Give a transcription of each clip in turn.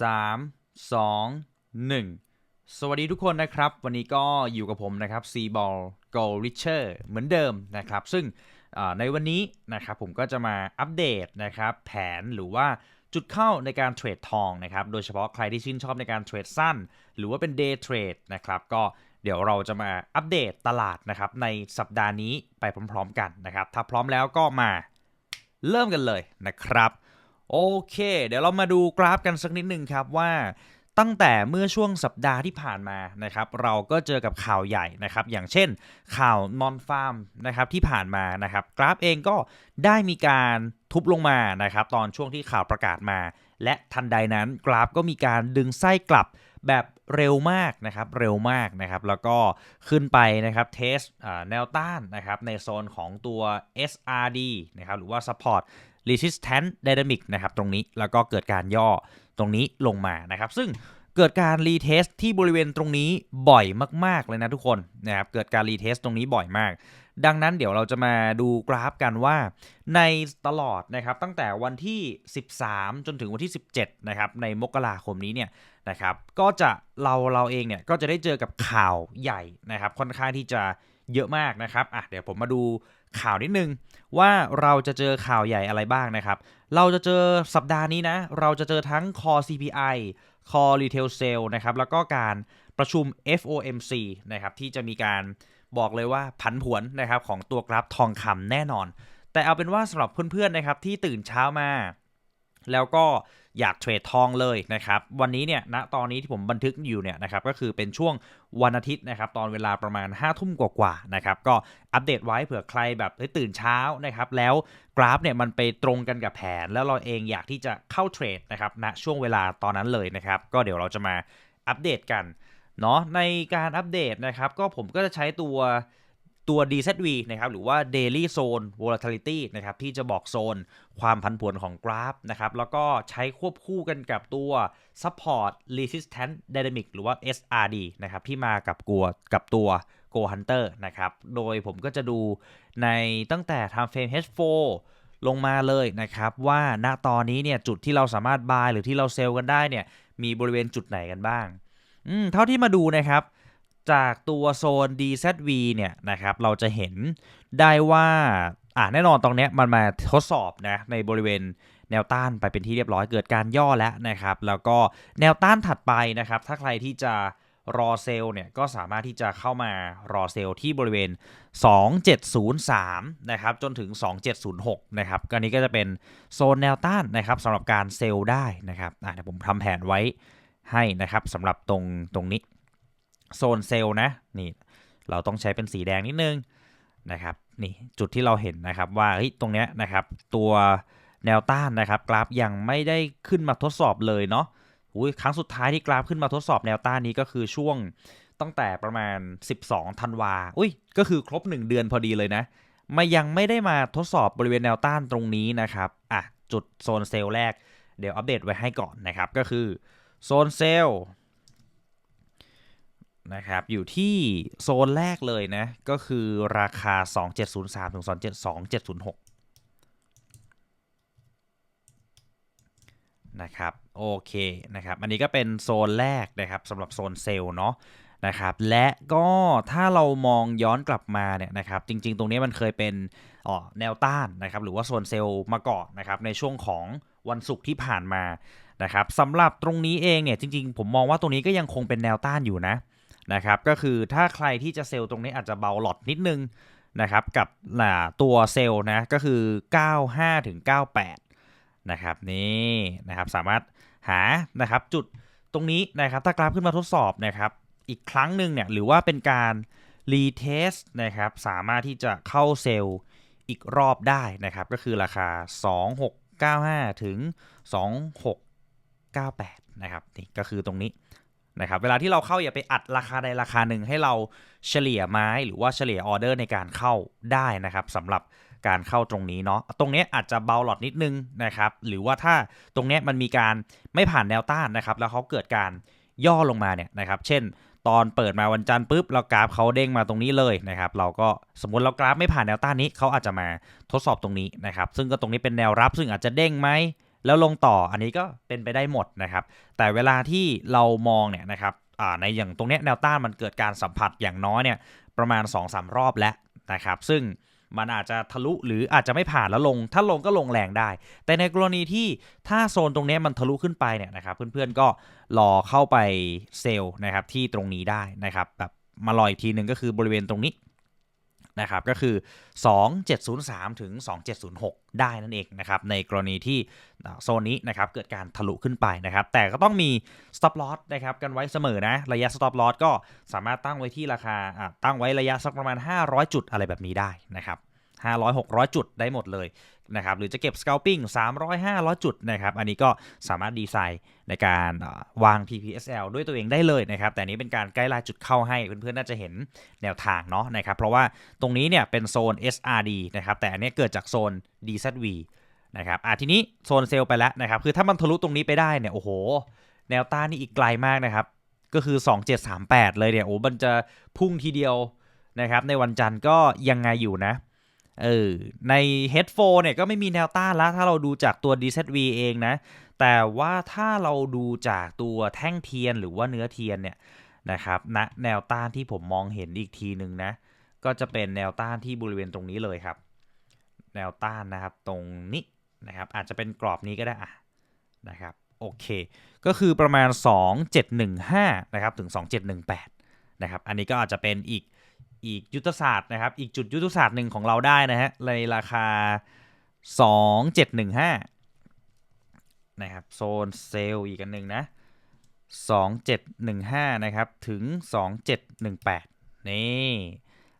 3 2 1 สวัสดีทุกคนนะครับ วันนี้ก็อยู่กับผมนะครับ C Ball Go Richer เหมือนเดิมนะครับ ซึ่งในวันนี้นะครับผมก็จะมาอัปเดตนะครับ แผนหรือว่าจุดเข้าในการเทรดทองนะครับ โดยเฉพาะใครที่ชื่นชอบในการเทรดสั้น หรือว่าเป็น Day Trade นะครับ ก็เดี๋ยวเราจะมาอัปเดตตลาดนะครับ ในสัปดาห์นี้ไปพร้อม ๆ กันนะครับ ถ้าพร้อมแล้วก็มาเริ่มกันเลยนะครับ โอเค เดี๋ยวเรามาดูกราฟกันสักนิดหนึ่งครับว่าตั้งแต่เมื่อช่วงสัปดาห์ที่ผ่านมานะครับเราก็เจอกับข่าวใหญ่นะครับอย่างเช่นข่าวนอนฟาร์มนะครับที่ผ่านมานะครับกราฟเองก็ได้มีการทุบลงมานะครับตอนช่วงที่ข่าวประกาศมา และทันใดนั้นกราฟก็มีการดึงไส้กลับแบบเร็วมากนะครับเร็วมากนะครับแล้วก็ขึ้นไปนะครับเทสแนวต้านนะครับในโซนของตัว SRD นะครับหรือว่า support resistance dynamic นะครับตรงนี้แล้วก็เกิดการย่อตรงนี้ลงมานะครับ ซึ่งเกิดการรีเทสที่บริเวณตรงนี้บ่อยมาก ๆ เลยนะทุกคนนะครับเกิดการรีเทสตรงนี้บ่อยมาก ดังนั้นเดี๋ยวเราจะมาดูกราฟกันว่า ในตลอดนะครับตั้งแต่วันที่ 13 จนถึงวันที่ 17นะครับในมกราคมนี้เนี่ยนะครับก็จะเราเราเองเนี่ยก็จะได้เจอกับข่าวใหญ่นะครับค่อนข้างที่จะเยอะมากนะครับอะเดี๋ยวผมมาดู ข่าวนิดนึงว่าเราจะเจอข่าวใหญ่อะไรบ้างนะครับ เราจะเจอสัปดาห์นี้นะ เราจะเจอทั้ง Core CPI Core Retail Sale นะครับ แล้วก็การประชุม FOMC นะครับ ที่จะมีการบอกเลยว่าผันผวนนะครับของตัวกราฟทองคำแน่นอน แต่เอาเป็นว่าสำหรับเพื่อนๆนะครับที่ตื่นเช้ามา แล้วก็อยากเทรดทองเลยนะครับ วันนี้เนี่ยณตอนนี้ที่ผมบันทึกอยู่เนี่ยนะครับก็คือเป็นช่วงวันอาทิตย์นะครับ ตอนเวลาประมาณ5้าทุ่มกว่าๆนะครับ ก็อัปเดตไว้เผื่อใครแบบตื่นเช้านะครับ แล้วกราฟเนี่ยมันไปตรงกันกับแผน แล้วเราเองอยากที่จะเข้าเทรดนะครับณช่วงเวลาตอนนั้นเลยนะครับ ก็เดี๋ยวเราจะมาอัปเดตกันเนาะในการอัปเดตนะครับ ก็ผมก็จะใช้ตัว ตัว DZV นะครับหรือว่า Daily Zone Volatility นะครับที่จะบอกโซนความผันผวนของกราฟนะครับแล้วก็ใช้ควบคู่กันกับตัว Support Resistance Dynamic หรือว่า SRD นะครับที่มากับกัวกับตัว Go Hunter นะครับโดยผมก็จะดูในตั้งแต่ Time Frame H4 ลงมาเลยนะครับว่าณตอนนี้เนี่ยจุดที่เราสามารถ buy หรือที่เราเซลล์กันได้เนี่ยมีบริเวณจุดไหนกันบ้างอืมเท่าที่มาดูนะครับ จากตัวโซน DZV เนี่ยนะครับเราจะเห็นได้ว่าอ่าแน่นอนตรงเนี้ยมันมาทดสอบนะในบริเวณแนวต้านไปเป็นที่เรียบร้อยเกิดการย่อแล้วนะครับ แล้วก็แนวต้านถัดไปนะครับ ถ้าใครที่จะรอเซลล์เนี่ยก็สามารถที่จะเข้ามารอเซลล์ที่บริเวณ 2703 นะครับ จนถึง 2706 นะครับก็นี้ก็จะเป็นโซนแนวต้านนะครับสำหรับการเซลล์ได้นะครับอะเดี๋ยวผมทำแผนไว้ให้นะครับสำหรับตรงตรงนี้ โซนเซลล์นะนี่เราต้องใช้เป็นสีแดงนิดนึงนะครับนี่จุดที่เราเห็นนะครับว่าเฮ้ยตรงเนี้ยนะครับตัวแนวต้านนะครับกราฟยังไม่ได้ขึ้นมาทดสอบเลยเนาะอุ้ยครั้งสุดท้ายที่กราฟขึ้นมาทดสอบแนวต้านนี้ก็คือช่วงตั้งแต่ประมาณ 12ธันวาอุ้ยก็คือครบ 1 เดือนพอดีเลยนะมายังไม่ได้มาทดสอบบริเวณแนวต้านตรงนี้นะครับอะจุดโซนเซลล์แรกเดี๋ยวอัปเดตไว้ให้ก่อนนะครับก็คือโซนเซลล์ นะครับอยู่ที่โซนแรกเลยนะ ก็คือราคา 2703ถึง2726นะครับ โอเคนะครับอันนี้ก็เป็นโซนแรกนะครับสำหรับโซนเซลล์เนาะนะครับและก็ถ้าเรามองย้อนกลับมาเนี่ยนะครับจริงๆ ตรงนี้มันเคยเป็นอ๋อแนวต้านนะครับหรือว่าโซนเซลล์มาก่อนนะครับในช่วงของวันศุกร์ที่ผ่านมานะครับสำหรับตรงนี้เองเนี่ยจริงๆ ผมมองว่าตรงนี้ก็ยังคงเป็นแนวต้านอยู่นะ นะครับก็คือถ้าใครที่จะเซลล์ตรงนี้อาจจะเบาหลอดนิดนึงนะครับกับตัวเซลล์นะก็คือ 95ถึง98 นะครับนี่นะครับสามารถหานะครับจุดตรงนี้นะครับถ้ากราฟขึ้นมาทดสอบนะครับอีกครั้งหนึ่งเนี่ยหรือว่าเป็นการรีเทสนะครับสามารถที่จะเข้าเซลล์อีกรอบได้นะครับก็คือราคา 2695 ถึง 2698 นะครับนี่ก็คือตรงนี้ นะครับเวลาที่เราเข้าอย่าไปอัดราคาใดราคาหนึ่งให้เราเฉลี่ยไม้หรือว่าเฉลี่ยออเดอร์ในการเข้าได้นะครับสำหรับการเข้าตรงนี้เนาะตรงนี้อาจจะเบาหลอดนิดนึงนะครับหรือว่าถ้าตรงนี้มันมีการไม่ผ่านแนวต้านนะครับแล้วเขาเกิดการย่อลงมาเนี่ยนะครับเช่น ตอนเปิดมาวันจันทร์ปุ๊บเรากราฟเขาเด้งมาตรงนี้เลยนะครับเราก็สมมติเรากราฟไม่ผ่านแนวต้านนี้เขาอาจจะมาทดสอบตรงนี้นะครับซึ่งก็ตรงนี้เป็นแนวรับ ซึ่งอาจจะเด้งไหม แล้วลงต่ออันนี้ก็เป็นไปได้หมดนะครับ แต่เวลาที่เรามองเนี่ยนะครับในอย่างตรงนี้แนวต้านมันเกิดการสัมผัสอย่างน้อยเนี่ยประมาณ 2-3 รอบแล้วนะครับ ซึ่งมันอาจจะทะลุหรืออาจจะไม่ผ่านแล้วลง ถ้าลงก็ลงแรงได้ แต่ในกรณีที่ถ้าโซนตรงนี้มันทะลุขึ้นไปเนี่ยนะครับ เพื่อนๆก็รอเข้าไปเซลล์นะครับที่ตรงนี้ได้นะครับแบบมาลอยอีกทีหนึ่งก็คือบริเวณตรงนี้ นะครับก็คือ 2703 ถึง 2706 ได้นั่นเองนะครับในกรณีที่โซนนี้นะครับเกิดการทะลุขึ้นไปนะครับแต่ก็ต้องมี stop loss นะครับกันไว้เสมอนะระยะ stop loss ก็สามารถตั้งไว้ที่ราคาตั้งไว้ระยะสักประมาณ 500 จุดอะไรแบบนี้ได้นะครับ 500 600 จุดได้หมดเลยนะครับหรือจะเก็บ scalping 300 500 จุดนะครับอันนี้ก็สามารถดีไซน์ในการวาง TPSL ด้วยตัวเองได้เลยนะครับแต่นี้เป็นการใกล้ลายจุดเข้าให้เพื่อนๆน่าจะเห็นแนวทางเนาะนะครับเพราะว่าตรงนี้เนี่ยเป็นโซน SRD นะครับแต่อันนี้เกิดจากโซน DZV นะครับอะทีนี้โซนเซลล์ไปแล้วนะครับคือถ้ามันทะลุตรงนี้ไปได้เนี่ยโอ้โห แนวต้านนี่อีกไกลมากนะครับก็คือ 2738 เลยเนี่ยโอ้มันจะพุ่งทีเดียวนะครับในวันจันทร์ก็ยังไงอยู่นะ เออใน Headphone เนี่ยก็ไม่มีแนวต้านแล้ว ถ้าเราดูจากตัว DZV เองนะ แต่ว่าถ้าเราดูจากตัวแท่งเทียนหรือว่าเนื้อเทียนเนี่ยนะครับณนะแนวต้านที่ผมมองเห็นอีกทีหนึ่งนะ ก็จะเป็นแนวต้านที่บริเวณตรงนี้เลยครับ แนวต้านนะครับตรงนี้นะครับ อาจจะเป็นกรอบนี้ก็ได้อะนะครับโอเค ก็คือประมาณ 2715นะครับถึง 2718นะครับอันนี้ก็อาจจะเป็นอีก อีกยุทธศาสตร์นะครับ อีกจุดยุทธศาสตร์หนึ่งของเราได้นะฮะในราคา 2715 นะครับ โซนเซลล์อีกอันหนึ่งนะ 2715 นะครับ ถึง 2718 นี่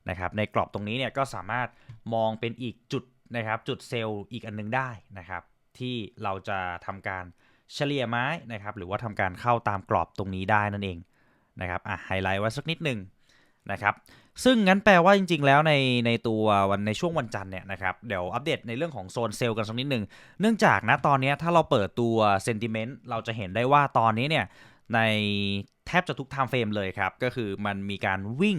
นะครับ ในกรอบตรงนี้เนี่ยก็สามารถมองเป็นอีกจุดนะครับ จุดเซลล์อีกอันนึงได้นะครับ ที่เราจะทำการเฉลี่ยไม้นะครับ หรือว่าทำการเข้าตามกรอบตรงนี้ได้นั่นเองนะครับ อะไฮไลท์ไว้สักนิดหนึ่งนะครับ ซึ่งงั้นแปลว่าจริง ๆ แล้วในในตัววันในช่วงวันจันทร์เนี่ยนะครับเดี๋ยวอัปเดตในเรื่องของโซนเซลล์กันสักนิดหนึ่งเนื่องจากนะตอนนี้ถ้าเราเปิดตัวเซนติเมนต์เราจะเห็นได้ว่าตอนนี้เนี่ยในแทบจะทุกไทม์เฟรมเลยครับ ก็คือมันมีการวิ่ง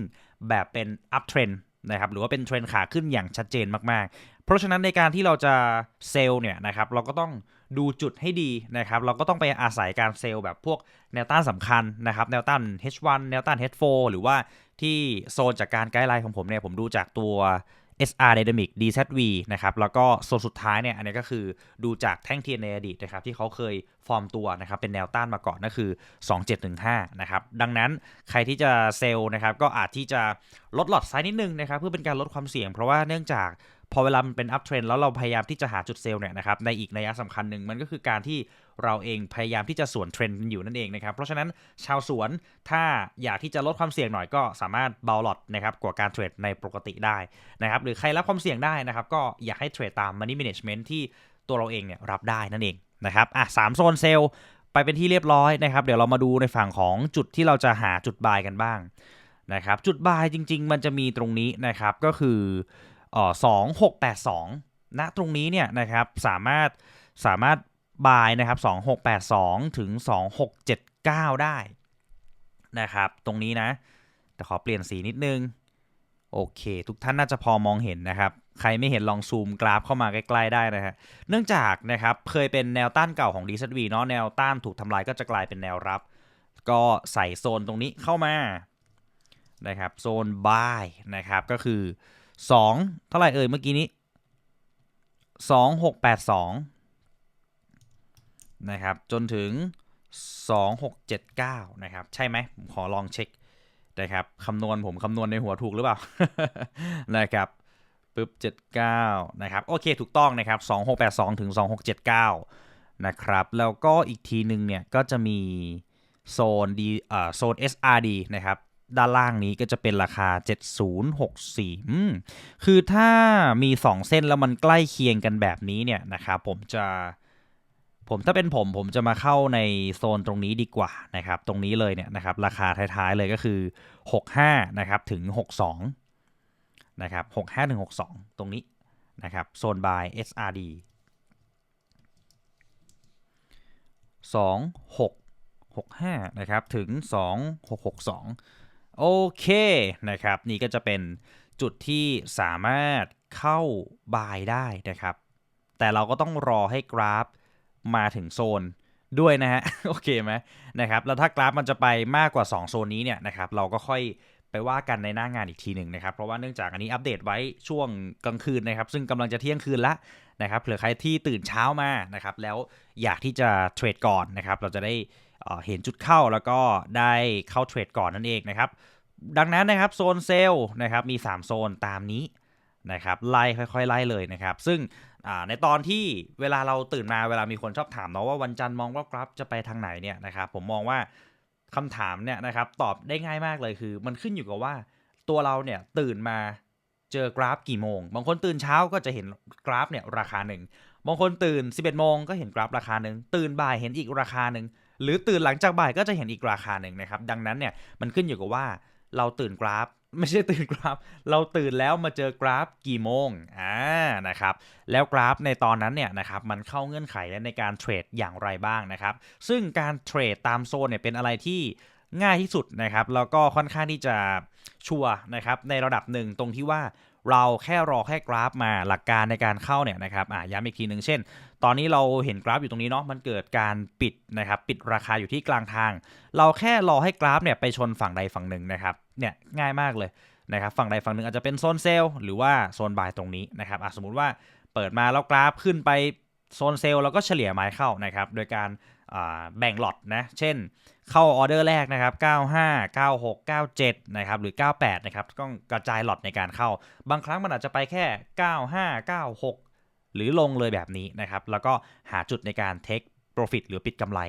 แบบเป็นอัพเทรนนะครับหรือว่าเป็นเทรนขาขึ้นอย่างชัดเจนมากๆ เพราะฉะนั้นในการที่เราจะเซลล์เนี่ยนะครับเราก็ต้อง ดูจุดให้ดีนะครับ เราก็ต้องไปอาศัยการเซลล์แบบพวกแนวต้านสำคัญนะครับ แนวต้าน H1 แนวต้าน H4 หรือว่าที่โซนจากการไกด์ไลน์ของผมเนี่ย ผมดูจากตัว SR Dynamic DZV นะครับ แล้วก็โซนสุดท้ายเนี่ย อันนี้ก็คือดูจากแท่งเทียนในอดีตนะครับ ที่เขาเคยฟอร์มตัวนะครับ เป็นแนวต้านมาก่อนนั่นคือ 2715 นะครับ ดังนั้นใครที่จะเซลล์นะครับ ก็อาจที่จะลดหลอดไซส์นิดนึงนะครับ เพื่อเป็นการลดความเสี่ยง เพราะว่าเนื่องจาก พอเวลามันเป็นอัพเทรนแล้วเราพยายามที่จะหาจุดเซลล์เนี่ยนะครับในอีกนัยสำคัญหนึ่งมันก็คือการที่เราเองพยายามที่จะสวนเทรนด์อยู่นั่นเองนะครับ เพราะฉะนั้นชาวสวนถ้าอยากที่จะลดความเสี่ยงหน่อยก็สามารถเบาหลอดนะครับกว่าการเทรดในปกติได้นะครับหรือใครรับความเสี่ยงได้นะครับก็อยากให้เทรดตาม Money Management ที่ตัวเราเองเนี่ยรับได้นั่นเองนะครับอะสามโซนเซลล์ไปเป็นที่เรียบร้อยนะครับ เดี๋ยวเรามาดูในฝั่งของจุดที่เราจะหาจุดบายกันบ้างนะครับจุดบายจริง ๆ มันจะมีตรงนี้นะครับก็คือ อ๋อสองหกแปดสองณตรงนี้เนี่ยนะครับสามารถสามารถบายนะครับ 2682 ถึง 2679 ได้นะครับ ตรงนี้นะ แต่ขอเปลี่ยนสีนิดนึง โอเค ทุกท่านน่าจะพอมองเห็นนะครับ ใครไม่เห็นลองซูมกราฟเข้ามาใกล้ ๆ ได้นะฮะเนื่องจากนะครับเคยเป็นแนวต้านเก่าของ d ี v เนาะแนวต้านถูกทำลายก็จะกลายเป็นแนวรับ ก็ใส่โซนตรงนี้เข้ามานะครับโซนบายนะครับก็คือ 2 เท่าไหร่เอ่ยเมื่อกี้นี้ 2682 นะครับ จนถึง 2679 นะครับ ใช่ไหมผมขอลองเช็คนะครับคำนวณผมคำนวณในหัวถูกหรือเปล่านะครับปึ๊บ79 นะครับ โอเค ถูกต้องนะครับ 2682 ถึง 2679 นะครับ แล้วก็อีกทีหนึ่งเนี่ย ก็จะมีโซนดีอ่าโซน SRD นะครับ ด้านล่างนี้ก็จะเป็นราคา 7064อืมคือถ้ามี 2 เส้นแล้วมันใกล้เคียงกันแบบนี้เนี่ยนะครับผมจะผมถ้าเป็นผมผมจะมาเข้าในโซนตรงนี้ดีกว่านะครับ ตรงนี้เลยเนี่ยนะครับ ราคาท้ายๆเลยก็คือ 65นะครับถึง 62นะครับ65ถึง62 ตรงนี้นะครับโซน buy SRD 2 6 65นะครับถึง 2662 โอเคนะครับ นี่ก็จะเป็นจุดที่สามารถเข้าบายได้นะครับ แต่เราก็ต้องรอให้กราฟมาถึงโซนด้วยนะฮะ โอเคไหมนะครับ แล้วถ้ากราฟมันจะไปมากกว่า 2 โซนนี้เนี่ยนะครับ เราก็ค่อยไปว่ากันในหน้างานอีกทีหนึ่งนะครับ เพราะว่าเนื่องจากอันนี้อัปเดตไว้ช่วงกลางคืนนะครับ ซึ่งกำลังจะเที่ยงคืนละนะครับเผื่อใครที่ตื่นเช้ามานะครับ แล้วอยากที่จะเทรดก่อนนะครับ เราจะได้ เห็นจุดเข้าแล้วก็ได้เข้าเทรดก่อนนั่นเองนะครับ ดังนั้นนะครับโซนเซลล์นะครับมี 3 โซนตามนี้นะครับไล่ค่อยๆไล่เลยนะครับ ซึ่งในตอนที่เวลาเราตื่นมาเวลามีคนชอบถามเนาะว่าวันจันทร์มองว่ากราฟจะไปทางไหนเนี่ยนะครับผมมองว่าคำถามเนี่ยนะครับตอบได้ง่ายมากเลยคือ มันขึ้นอยู่กับว่าตัวเราเนี่ยตื่นมาเจอกราฟกี่โมง บางคนตื่นเช้าก็จะเห็นกราฟเนี่ยราคาหนึ่งบางคนตื่น 11โมงก็เห็นกราฟราคาหนึ่งตื่นบ่ายเห็นอีกราคาหนึ่ง หรือตื่นหลังจากบ่ายก็จะเห็นอีกราคาหนึ่งนะครับ ดังนั้นเนี่ยมันขึ้นอยู่กับว่าเราตื่นกราฟ ไม่ใช่ตื่นกราฟ เราตื่นแล้วมาเจอกราฟกี่โมงอ่านะครับแล้วกราฟในตอนนั้นเนี่ยนะครับมันเข้าเงื่อนไขและในการเทรดอย่างไรบ้างนะครับ ซึ่งการเทรดตามโซนเนี่ยเป็นอะไรที่ง่ายที่สุดนะครับแล้วก็ค่อนข้างที่จะชัวนะครับในระดับหนึ่งตรงที่ว่า เราแค่รอแค่กราฟมาหลักการในการเข้าเนี่ยนะครับอ่าย้ำอีกทีหนึ่งเช่น ตอนนี้เราเห็นกราฟอยู่ตรงนี้เนาะมันเกิดการปิดนะครับปิดราคาอยู่ที่กลางทาง เราแค่รอให้กราฟเนี่ยไปชนฝั่งใดฝั่งหนึ่งนะครับเนี่ยง่ายมากเลยนะครับฝั่งใดฝั่งหนึ่งอาจจะเป็นโซนเซลล์หรือว่าโซนบายตรงนี้นะครับอะสมมุติว่าเปิดมาแล้วกราฟขึ้นไปโซนเซลล์แล้วก็เฉลี่ยไม้เข้านะครับโดยการ แบ่งหลอตนะ เช่น เข้าออเดอร์แรกนะครับ 95 96 97 นะครับ หรือ 98 นะครับ ต้องกระจายหลอตในการเข้า บางครั้งมันอาจจะไปแค่ 95 96 หรือลงเลยแบบนี้นะครับ แล้วก็หาจุดในการ take profit หรือปิดกำไร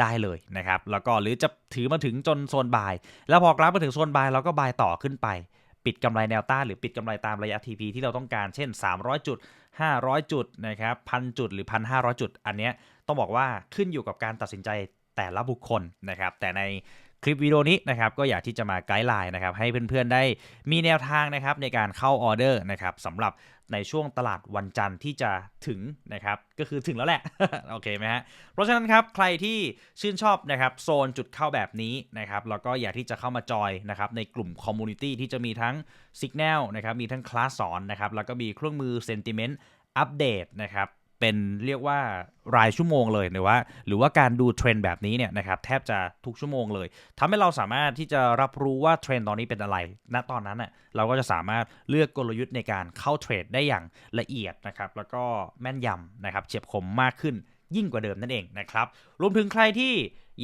ได้เลยนะครับ แล้วก็หรือจะถือมาถึงจนโซนบาย แล้วพอกราฟมาถึงโซนบายเราก็บายต่อขึ้นไป ปิดกำไรแนวต้านหรือปิดกำไรตามระยะ TP ที่เราต้องการ เช่น 300 จุด 500 จุดนะครับพันจุดหรือ 1,500 จุด อันเนี้ย ต้องบอกว่าขึ้นอยู่กับการตัดสินใจแต่ละบุคคลนะครับ แต่ในคลิปวิดีโอนี้นะครับก็อยากที่จะมาไกด์ไลน์นะครับให้เพื่อนๆได้มีแนวทางนะครับในการเข้าออเดอร์นะครับสำหรับในช่วงตลาดวันจันทร์ที่จะถึงนะครับก็คือถึงแล้วแหละ โอเคไหมฮะเพราะฉะนั้นครับใครที่ชื่นชอบนะครับโซนจุดเข้าแบบนี้นะครับแล้วก็อยากที่จะเข้ามาจอยนะครับในกลุ่มคอมมูนิตี้ที่จะมีทั้ง Signal นะครับมีทั้งคลาสสอนนะครับแล้วก็มีเครื่องมือ Sentiment อัปเดตนะครับ เป็นเรียกว่ารายชั่วโมงเลยหรือว่า หรือว่าการดูเทรนด์แบบนี้เนี่ยนะครับแทบจะทุกชั่วโมงเลยทำให้เราสามารถที่จะรับรู้ว่าเทรนด์ตอนนี้เป็นอะไร ณตอนนั้นน่ะเราก็จะสามารถเลือกกลยุทธ์ในการเข้าเทรดได้อย่างละเอียดนะครับแล้วก็แม่นยำนะครับเฉียบคมมากขึ้นยิ่งกว่าเดิมนั่นเองนะครับรวมถึงใครที่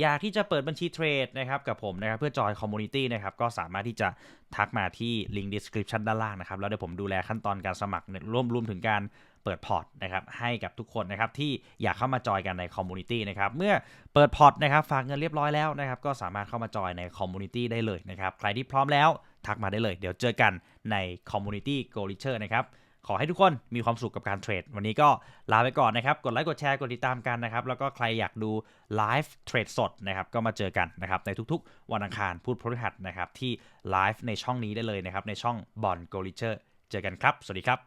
อยากที่จะเปิดบัญชีเทรดนะครับกับผมนะครับเพื่อจอยคอมมูนิตี้นะครับก็สามารถที่จะทักมาที่ลิงก์ description ด้านล่างนะครับแล้วเดี๋ยวผมดูแลขั้นตอนการสมัครเนี่ยรวมรวมถึงการ เปิดพอร์ตนะครับให้กับทุกคนนะครับที่อยากเข้ามาจอยกันในคอมมูนิตี้นะครับเมื่อเปิดพอร์ตนะครับฝากเงินเรียบร้อยแล้วนะครับก็สามารถเข้ามาจอยในคอมมูนิตี้ได้เลยนะครับใครที่พร้อมแล้วทักมาได้เลย เดี๋ยวเจอกันในคอมมูนิตี้โกลิเชอร์นะครับขอให้ทุกคนมีความสุขกับการเทรด วันนี้ก็ลาไปก่อนนะครับ กดไลค์กดแชร์กดติดตามกันนะครับ แล้วก็ใครอยากดูไลฟ์เทรดสดนะครับ ก็มาเจอกันนะครับ ในทุกๆ วันอังคารพูดพฤหัสนะครับ ที่ไลฟ์ในช่องนี้ได้เลยนะครับ ในช่องบอลโกลิเชอร์เจอกันครับ สวัสดีครับ